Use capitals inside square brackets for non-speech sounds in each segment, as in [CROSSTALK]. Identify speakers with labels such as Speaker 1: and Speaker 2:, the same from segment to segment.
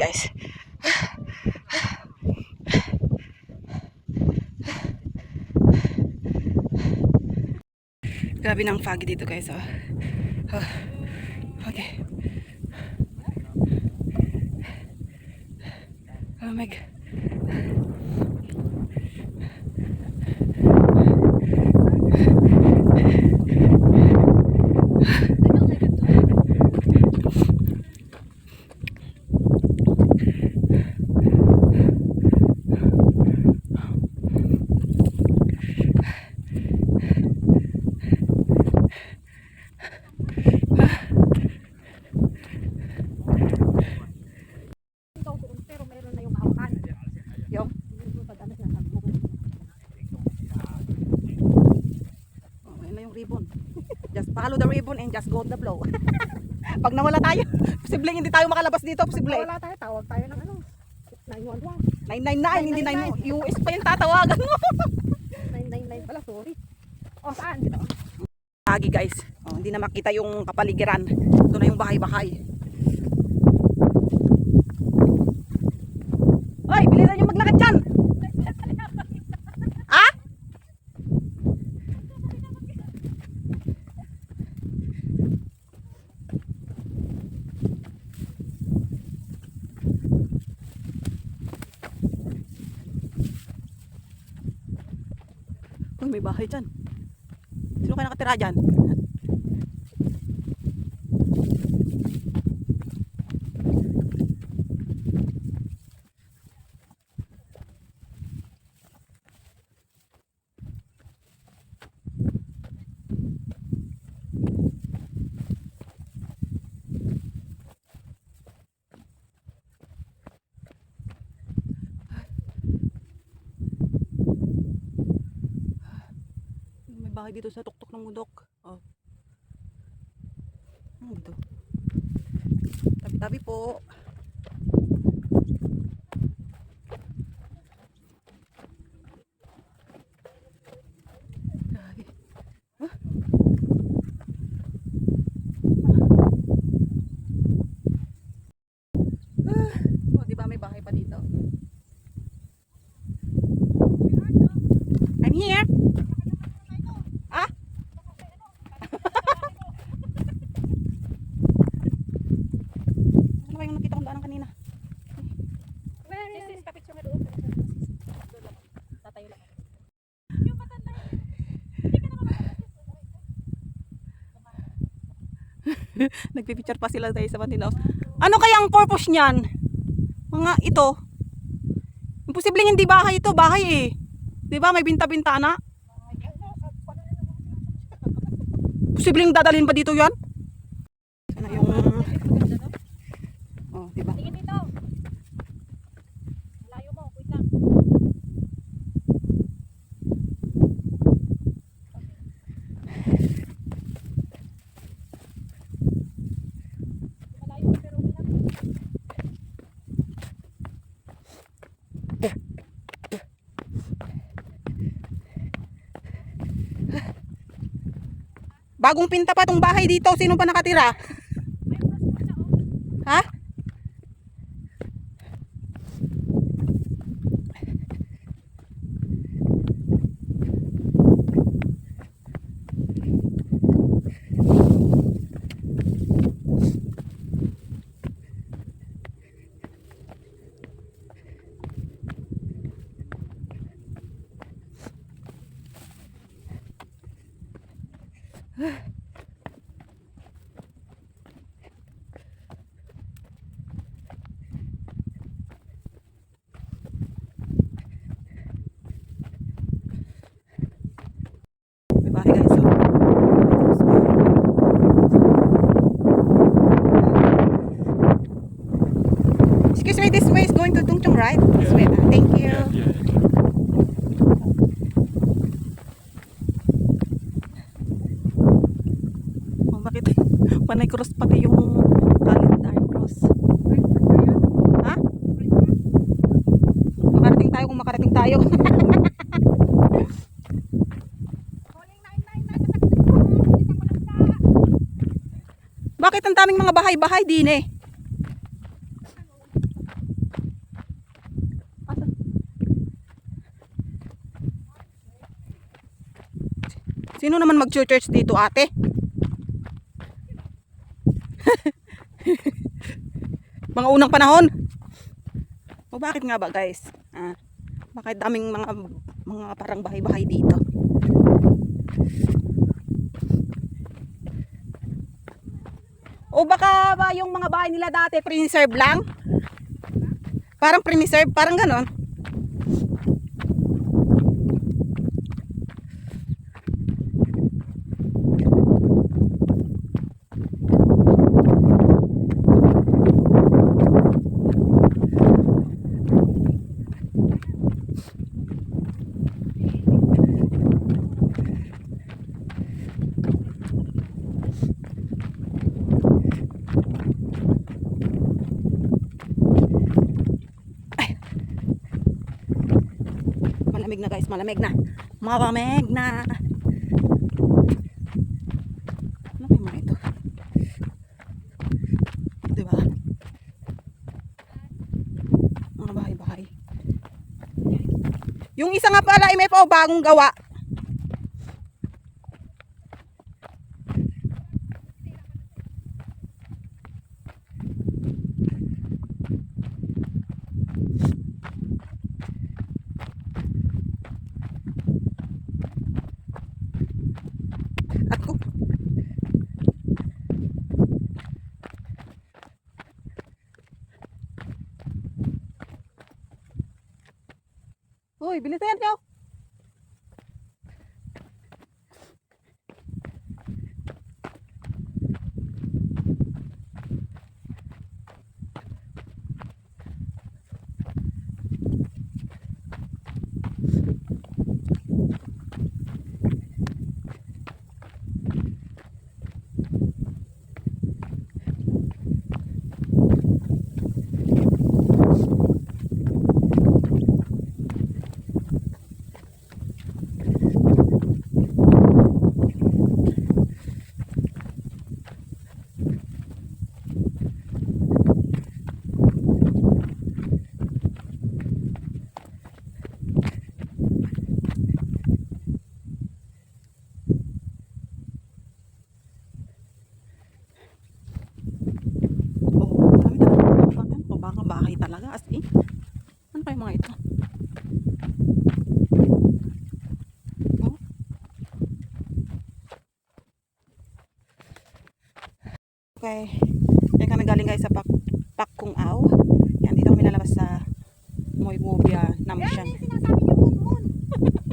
Speaker 1: guys. Grabe ng foggy dito guys. Oh. Oh. Okay. Oh my god.
Speaker 2: Ikaw doon, pero meron na yung hawakan.
Speaker 1: Yung?
Speaker 2: Yung pag ano sinasabi mo.
Speaker 1: Oh, ayun na yung ribbon. Just follow the ribbon and just go the flow. [LAUGHS] Pag nawala tayo, [LAUGHS] posibleng hindi tayo makalabas dito. Posible.
Speaker 2: Wala tayo, tawag tayo ng ano. 911.
Speaker 1: 999, hindi 9 US pa yung tatawagan mo. [LAUGHS]
Speaker 2: 999 pala, sorry. O, saan?
Speaker 1: Agi guys. Oh, hindi na makita yung kapaligiran. Ito na yung bahay-bahay. Hoy, bilisan yung maglakad dyan. Ha? Uy, may bahay dyan. Sino kaya nakatira dyan? May bahay dito sa tuktok ng bundok. Oh. Ano dito? Tabi-tabi po. Grabe. Huh? Ah. Oh, di ba may bahay pa dito? I'm here. Ah? ano ba yung nakita kong daanan kanina?
Speaker 2: This is kapicture nga doon. Doon lang. Tatayo lang. [LAUGHS]
Speaker 1: Nagpipicture pa sila tayo sa Pantinaw. Ano kaya ang purpose niyan? Mga ito. Imposibleng hindi bahay ito. Bahay eh. Di ba? May binta-bintana. Posibleng dadalhin pa dito yan? Ano yung... Oh, di ba?
Speaker 2: Tingin dito. Layo mo, wait lang. Malayo pero okay lang.
Speaker 1: Bagong pinta pa tong bahay dito. Sino pa nakatira? panay cross pati yung calendar cross. Ha? Makarating tayo kung makarating tayo. [LAUGHS] Bakit ang daming mga bahay-bahay din eh? Sino naman mag-church dito ate? Mga unang panahon. O bakit nga ba, guys? Ah, bakit daming mga mga parang bahay-bahay dito? O baka ba yung mga bahay nila dati preserve lang? Parang preserve, parang ganon. Malamig na malamig na. Ano yung mga ito? Diba? Mga bahay-bahay. Yung isa nga pala ay may pa bagong gawa.
Speaker 2: bili, Ate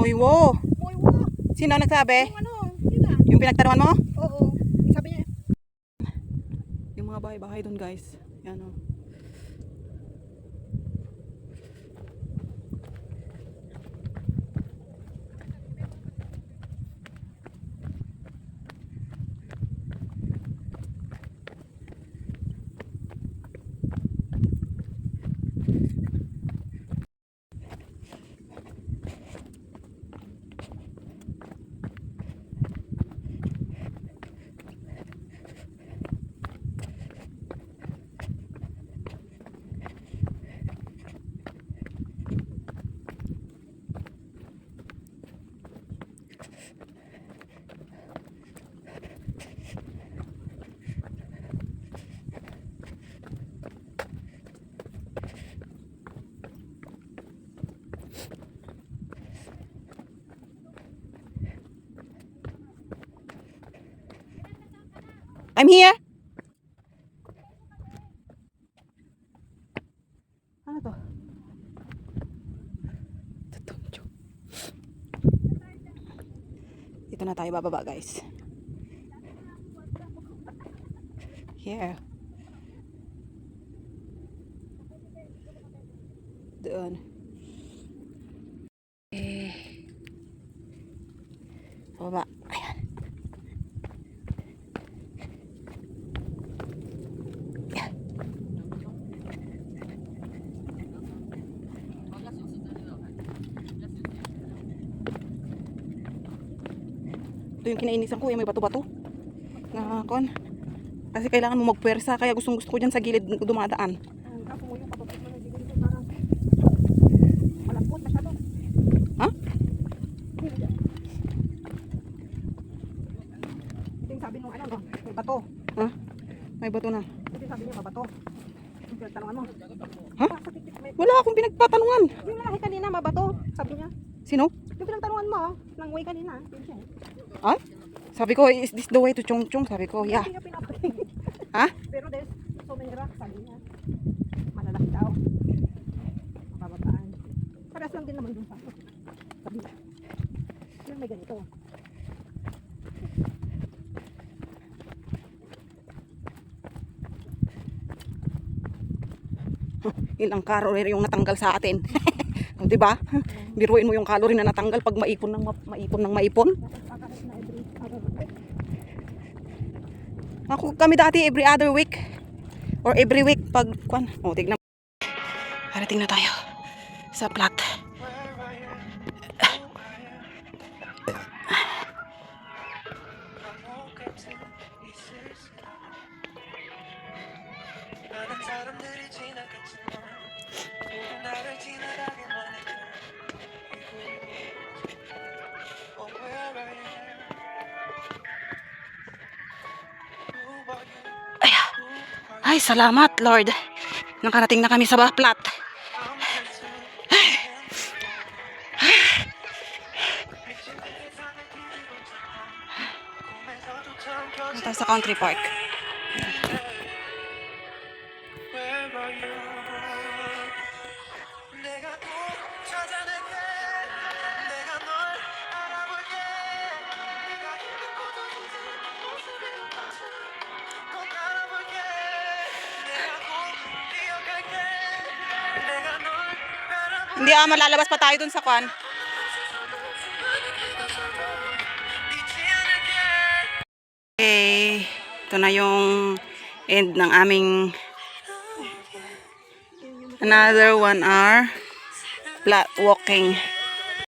Speaker 1: Moywo!
Speaker 2: Moy wo.
Speaker 1: Sino nagsabi?
Speaker 2: Yung ano, yun ah.
Speaker 1: Yung pinagtaruan mo?
Speaker 2: Oo. Sabi niya,
Speaker 1: Yung mga bahay-bahay doon guys. Yan oh. o. I'm here. Ano to? Dito na tayo bababa guys. Here. ito yung kinainisan ko eh may bato-bato na kon kasi kailangan mo magpwersa kaya gustong gusto ko dyan sa gilid dumadaan
Speaker 2: ha? Ting sabi nung ano may bato
Speaker 1: ha? may bato na
Speaker 2: sabi niya babato pinagtanungan mo.
Speaker 1: Ha? Wala akong pinagpatanungan.
Speaker 2: Yung lalaki kanina, mabato, sabi niya.
Speaker 1: Sino?
Speaker 2: Yung pinagtanungan mo, ah, nang way kanina.
Speaker 1: Ay? Sabi ko, is this the way to Chong Chong? Sabi ko, yeah. [LAUGHS] Ha?
Speaker 2: Pero there's so many rocks. Sabi niya. Malalaki daw. Mababataan. Parehas lang din naman dun sa sabi niya. Yun may ganito. [LAUGHS]
Speaker 1: Ilang calorie yung natanggal sa atin. [LAUGHS] di ba? Biruin mo yung calorie na natanggal pag maipon ng ma- maipon ng maipon.
Speaker 2: Kakakas na every other week.
Speaker 1: Ako kami dati every other week or every week pag kwan. Oh, tignan. Parating na tayo sa plat. Ay salamat Lord. Nakarating na kami sa plat.
Speaker 3: I'm guessing 미친
Speaker 1: Hindi ah, malalabas pa tayo dun sa kwan. Okay, ito na yung end ng aming another one hour flat walking.